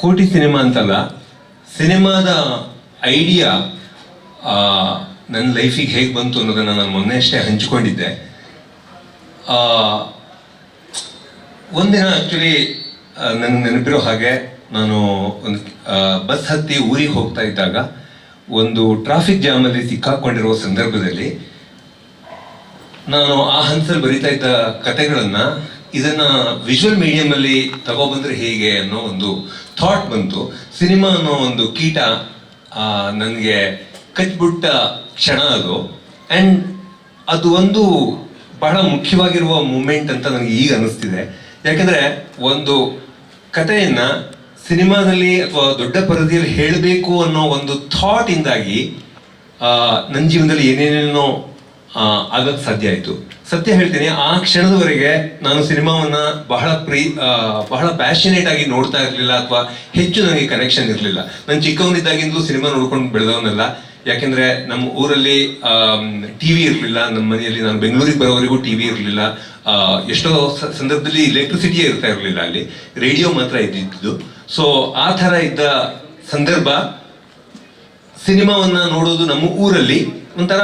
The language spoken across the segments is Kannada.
ಕೋಟಿ ಸಿನಿಮಾ ಅಂತಲ್ಲ, ಸಿನಿಮಾದ ಐಡಿಯಾ ನನ್ನ ಲೈಫಿಗೆ ಹೇಗೆ ಬಂತು ಅನ್ನೋದನ್ನು ನಾನು ಮೊನ್ನೆ ಅಷ್ಟೇ ಹಂಚಿಕೊಂಡಿದ್ದೆ. ಒಂದಿನ ಆ್ಯಕ್ಚುಲಿ ನನಗೆ ನೆನಪಿರೋ ಹಾಗೆ ನಾನು ಒಂದು ಬಸ್ ಹತ್ತಿ ಊರಿಗೆ ಹೋಗ್ತಾ ಇದ್ದಾಗ ಒಂದು ಟ್ರಾಫಿಕ್ ಜಾಮಲ್ಲಿ ಸಿಕ್ಕಾಕೊಂಡಿರುವ ಸಂದರ್ಭದಲ್ಲಿ ನಾನು ಆ ಹಂಸಲ್ಲಿ ಬರಿತಾ ಇದ್ದ ಕತೆಗಳನ್ನ ಇದನ್ನ ವಿಜುವಲ್ ಮೀಡಿಯಂ ಅಲ್ಲಿ ತಗೊಬಂದ್ರೆ ಹೇಗೆ ಅನ್ನೋ ಒಂದು ಥಾಟ್ ಬಂತು. ಸಿನಿಮಾ ಅನ್ನೋ ಒಂದು ಕೀಟ ನನಗೆ ಕಚ್ಬಿಟ್ಟ ಕ್ಷಣ ಅದು. ಅಂಡ್ ಅದು ಒಂದು ಬಹಳ ಮುಖ್ಯವಾಗಿರುವ ಮೂಮೆಂಟ್ ಅಂತ ನನಗೆ ಈಗ ಅನಿಸ್ತಿದೆ. ಯಾಕಂದ್ರೆ ಒಂದು ಕಥೆಯನ್ನು ಸಿನಿಮಾದಲ್ಲಿ ಅಥವಾ ದೊಡ್ಡ ಪರದೆಯಲ್ಲಿ ಹೇಳಬೇಕು ಅನ್ನೋ ಒಂದು ಥಾಟ್ ಇಂದಾಗಿ ನನ್ನ ಜೀವನದಲ್ಲಿ ಏನೇನೇನೋ ಆ, ಆಗಕ್ ಸಾಧ್ಯ ಆಯಿತು. ಸತ್ಯ ಹೇಳ್ತೀನಿ ಆ ಕ್ಷಣದವರೆಗೆ ನಾನು ಸಿನಿಮಾವನ್ನ ಬಹಳ ಪ್ರೀ ಬಹಳ ಪ್ಯಾಷನೇಟ್ ಆಗಿ ನೋಡ್ತಾ ಇರಲಿಲ್ಲ ಅಥವಾ ಹೆಚ್ಚು ನನಗೆ ಕನೆಕ್ಷನ್ ಇರಲಿಲ್ಲ. ನಾನು ಚಿಕ್ಕವನಿದ್ದಾಗಿಂದಲೂ ಸಿನಿಮಾ ನೋಡ್ಕೊಂಡು ಬೆಳೆದವನಲ್ಲ. ಯಾಕೆಂದ್ರೆ ನಮ್ಮ ಊರಲ್ಲಿ ಟಿವಿ ಇರಲಿಲ್ಲ. ನಮ್ಮ ಮನೆಯಲ್ಲಿ ನಾನು ಬೆಂಗಳೂರಿಗೆ ಬರೋವರೆಗೂ ಟಿವಿ ಇರಲಿಲ್ಲ. ಎಷ್ಟೋ ಸಂದರ್ಭದಲ್ಲಿ ಎಲೆಕ್ಟ್ರಿಸಿಟಿಯೇ ಇರ್ತಾ ಇರಲಿಲ್ಲ ಅಲ್ಲಿ. ರೇಡಿಯೋ ಮಾತ್ರ ಇದ್ದಿದ್ದು. ಸೊ ಆ ಥರ ಇದ್ದ ಸಂದರ್ಭ ಸಿನಿಮಾವನ್ನ ನೋಡೋದು ನಮ್ಮ ಊರಲ್ಲಿ ಒಂಥರ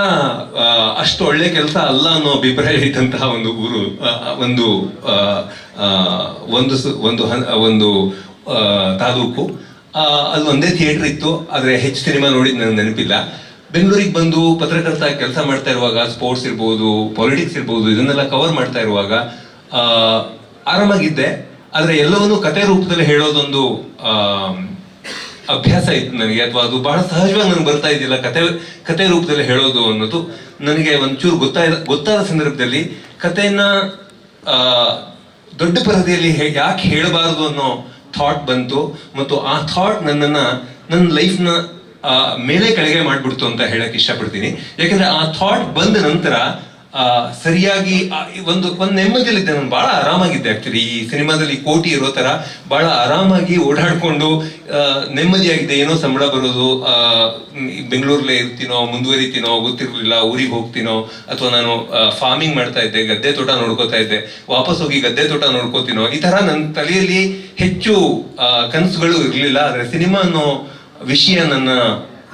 ಅಷ್ಟು ಒಳ್ಳೆ ಕೆಲಸ ಅಲ್ಲ ಅನ್ನೋ ಅಭಿಪ್ರಾಯ ಇದ್ದಂತಹ ಒಂದು ಊರು ಒಂದು ಒಂದು ಒಂದು ಒಂದು ತಾಲೂಕು. ಅಲ್ಲಿ ಒಂದೇ ಥಿಯೇಟರ್ ಇತ್ತು, ಆದರೆ ಹೆಚ್ಚು ಸಿನಿಮಾ ನೋಡಿದ್ ನನಗೆ ನೆನಪಿಲ್ಲ. ಬೆಂಗಳೂರಿಗೆ ಬಂದು ಪತ್ರಕರ್ತ ಕೆಲಸ ಮಾಡ್ತಾ ಇರುವಾಗ, ಸ್ಪೋರ್ಟ್ಸ್ ಇರ್ಬೋದು, ಪಾಲಿಟಿಕ್ಸ್ ಇರ್ಬೋದು, ಇದನ್ನೆಲ್ಲ ಕವರ್ ಮಾಡ್ತಾ ಇರುವಾಗ ಆರಾಮಾಗಿದ್ದೆ. ಆದರೆ ಎಲ್ಲವನ್ನೂ ಕತೆ ರೂಪದಲ್ಲಿ ಹೇಳೋದೊಂದು ಅಭ್ಯಾಸ ಇತ್ತು ನನಗೆ, ಅಥವಾ ಅದು ಬಹಳ ಸಹಜವಾಗಿ ನನಗೆ ಬರ್ತಾ ಇದ್ದಿಲ್ಲ ಕತೆ ಕತೆ ರೂಪದಲ್ಲಿ ಹೇಳೋದು ಅನ್ನೋದು ನನಗೆ ಒಂಚೂರು ಗೊತ್ತಾದ ಗೊತ್ತಾದ ಸಂದರ್ಭದಲ್ಲಿ ಕಥೆಯನ್ನು ದೊಡ್ಡ ಪರದೆಯಲ್ಲಿ ಯಾಕೆ ಹೇಳಬಾರದು ಅನ್ನೋ ಥಾಟ್ ಬಂತು, ಮತ್ತು ಆ ಥಾಟ್ ನನ್ನನ್ನು, ನನ್ನ ಲೈಫ್ನ ಮೇಲೆ ಕೆಳಗೆ ಮಾಡಿಬಿಡ್ತು ಅಂತ ಹೇಳಕ್ಕೆ ಇಷ್ಟಪಡ್ತೀನಿ. ಯಾಕಂದ್ರೆ ಆ ಥಾಟ್ ಬಂದ ನಂತರ ಸರಿಯಾಗಿ ಒಂದು ಒಂದು ನೆಮ್ಮದಿಯಲ್ಲಿದ್ದೆ. ನಾನು ಬಹಳ ಆರಾಮಾಗಿದ್ದೆ ಆಕ್ಚುಲಿ ಈ ಸಿನಿಮಾದಲ್ಲಿ ಕೋಟಿ ಇರೋ ತರ ಬಹಳ ಆರಾಮಾಗಿ ಓಡಾಡ್ಕೊಂಡು ನೆಮ್ಮದಿಯಾಗಿದೆ. ಏನೋ ಸಂಬಳ ಬರೋದು ಬೆಂಗಳೂರಲ್ಲೇ ಇರ್ತೀನೋ, ಮುಂದುವರಿತೀನೋ, ಗೊತ್ತಿರಲಿಲ್ಲ, ಊರಿಗೆ ಹೋಗ್ತೀನೋ, ಅಥವಾ ನಾನು ಫಾರ್ಮಿಂಗ್ ಮಾಡ್ತಾ ಇದ್ದೆ, ಗದ್ದೆ ತೋಟ ನೋಡ್ಕೋತಾ ಇದ್ದೆ, ವಾಪಸ್ ಹೋಗಿ ಗದ್ದೆ ತೋಟ ನೋಡ್ಕೋತೀನೋ, ಈ ತರ ನನ್ನ ತಲೆಯಲ್ಲಿ ಹೆಚ್ಚು ಕನಸುಗಳು ಇರಲಿಲ್ಲ. ಆದ್ರೆ ಸಿನಿಮಾ ಅನ್ನೋ ವಿಷಯ ನನ್ನ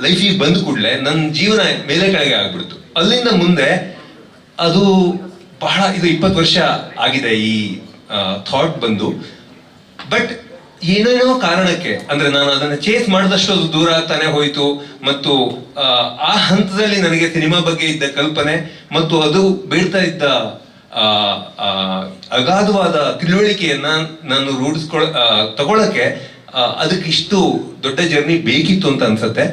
ಲೈಫಿಗೆ ಬಂದ ಕೂಡಲೇ, ನನ್ನ ಜೀವನ ಮೇಲೆ ಕೆಳಗೆ ಆಗ್ಬಿಡ್ತು. ಅಲ್ಲಿಂದ ಮುಂದೆ ಅದು ಬಹಳ ಇದು ಇಪ್ಪತ್ತು ವರ್ಷ ಆಗಿದೆ ಈ ಥಾಟ್ ಬಂದು. ಬಟ್ ಏನೇನೋ ಕಾರಣಕ್ಕೆ ಅಂದ್ರೆ ನಾನು ಅದನ್ನ ಚೇಸ್ ಮಾಡಿದಷ್ಟು ಅದು ದೂರ ಆಗ್ತಾನೆ ಹೋಯಿತು ಮತ್ತು ಆ, ಹಂತದಲ್ಲಿ ನನಗೆ ಸಿನಿಮಾ ಬಗ್ಗೆ ಇದ್ದ ಕಲ್ಪನೆ ಮತ್ತು ಅದು ಬೀಳ್ತಾ ಇದ್ದ ಅಗಾಧವಾದ ತಿಳುವಳಿಕೆಯನ್ನ ನಾನು ರೂಢಿಸ್ಕೊಳ ತಗೊಳ್ಳಕ್ಕೆ ತಗೊಳಕ್ಕೆ ಅದಕ್ಕೆ ಇಷ್ಟು ದೊಡ್ಡ ಜರ್ನಿ ಬೇಕಿತ್ತು ಅಂತ ಅನ್ಸುತ್ತೆ.